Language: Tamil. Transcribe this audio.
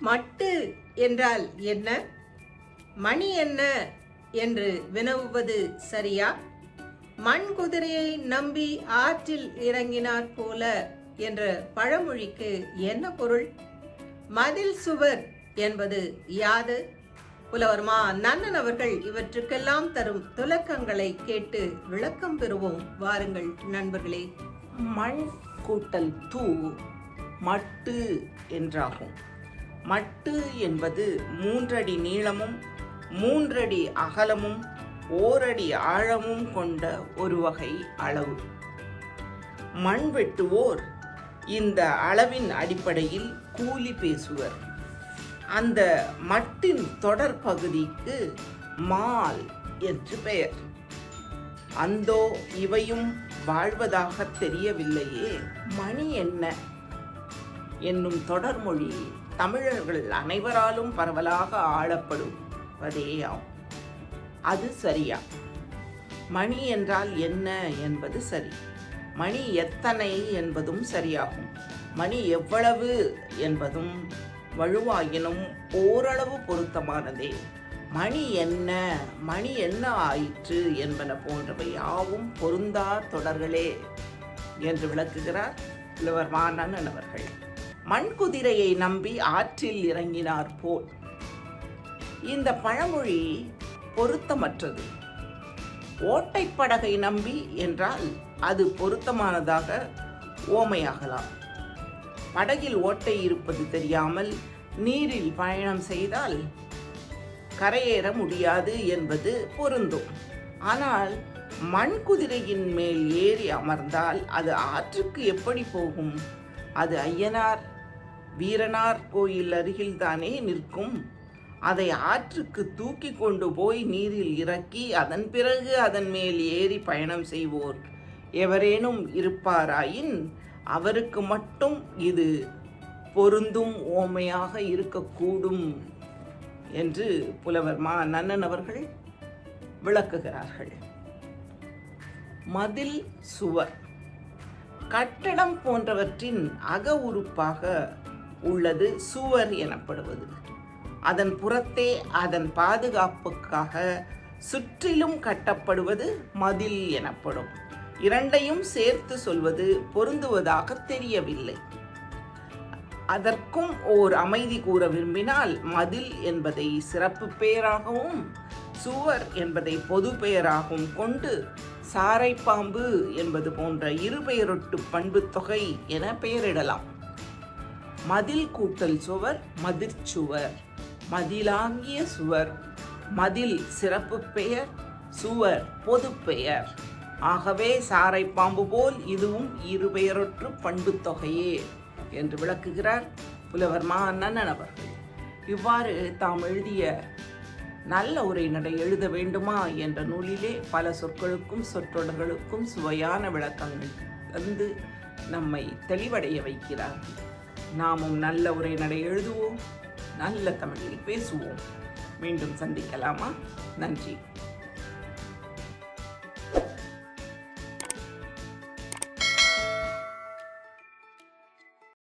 மட்டு என்றால் என்ன? மணி என்ன என்று வினவுவது சரியா? மண் குதிரையை நம்பி ஆற்றில் இறங்கினார் போல என்ற பழமொழிக்கு என்ன பொருள்? மதில் சுவர் என்பது யாது? புலவர்மா நன்னன் அவர்கள் இவற்றுக்கெல்லாம் தரும் துலக்கங்களை கேட்டு விளக்கம் பெறுவோம். வாருங்கள் நண்பர்களே. மண் கூட்டல் தூ மட்டு என்றாகும். மட்டு என்பது மூன்றடி நீளமும் மூன்றடி அகலமும் ஓரடி ஆழமும் கொண்ட ஒரு வகை அளவு. மண் வெட்டுவோர் இந்த அளவின் அடிப்படையில் கூலி பேசுவர். அந்த மட்டின் தொடர் பகுதிக்கு மால் என்று பெயர். அந்தோ இவையும் வாழ்வதாக தெரியவில்லையே மணி என்ன? என்னும் தொடர்மொழி தமிழர்கள் அனைவராலும் பரவலாக ஆளப்படுவதேயாம் அது சரியா? மணி என்றால் என்ன என்பது சரி. மணி எத்தனை என்பதும் சரியாகும். மணி எவ்வளவு என்பதும் வலுவாயினும் ஓரளவு பொருத்தமானதே. மணி என்ன? மணி என்ன ஆயிற்று என்பன போன்றவை யாவும் பொருந்தா தொடர்களே என்று விளக்குகிறார் புலவர் மாநன் அவர்கள். மண் குதிரையை நம்பி ஆற்றில் இறங்கினார் போல். இந்த பழமொழி பொருத்தமற்றது. ஓட்டைப்படகை நம்பி என்றால் அது பொருத்தமானதாக ஓமையாகலாம். படகில் ஓட்டை இருப்பது தெரியாமல் நீரில் பயணம் செய்தால் கரையேற முடியாது என்பது பொருந்தும். ஆனால் மண் குதிரையின் மேல் ஏறி அமர்ந்தால் அது ஆற்றுக்கு எப்படி போகும்? அது ஐயனார் வீரனார் கோயில் அருகில்தானே நிற்கும். அதை ஆற்றுக்கு தூக்கி கொண்டு போய் நீரில் இறக்கி அதன் பிறகு அதன் மேல் ஏறி பயணம் செய்வோர். எவரேனும் இருப்பாராயின் அவருக்கு மட்டும் இது பொருந்தும் ஓமையாக இருக்கக்கூடும் என்று புலவர் மா நன்னன் அவர்கள் விளக்குகிறார்கள். மதில் சுவர். கட்டடம் போன்றவற்றின் அக உறுப்பாக உள்ளது சுவர் எனப்படுவது. அதன் புறத்தே அதன் பாதுகாப்புக்காக சுற்றிலும் கட்டப்படுவது மதில் எனப்படும். இரண்டையும் சேர்த்து சொல்வது பொருந்துவதாக தெரியவில்லை. அதற்கும் ஓர் அமைதி கூற விரும்பினால் மதில் என்பதை சிறப்பு பெயராகவும் சுவர் என்பதை பொது பெயராகவும் கொண்டு சாரைப்பாம்பு என்பது போன்ற இருபெயரொட்டு பண்பு தொகை என பெயரிடலாம். மதில் கூட்டல் சுவர் மதிர்ச்சுவர் மதிலாங்கிய சுவர். மதில் சிறப்பு பெயர் சுவர் பொது பெயர். ஆகவே சாரைப்பாம்பு போல் இதுவும் இருபெயரொற்று பண்பு தொகையே என்று விளக்குகிறார் புலவர் மா அண்ணன் அவர்கள். இவ்வாறு தாம் எழுதிய நல்ல உரைநடை எழுத வேண்டுமா என்ற நூலிலே பல சொற்களுக்கும் சொற்றொடர்களுக்கும் சுவையான விளக்கங்கள் வந்து நம்மை தெளிவடைய வைக்கிறார். நாமும் நல்ல உரைநடை எழுதுவோம். நல்ல தமிழில் பேசுவோம். மீண்டும் சந்திக்கலாமா? நன்றி.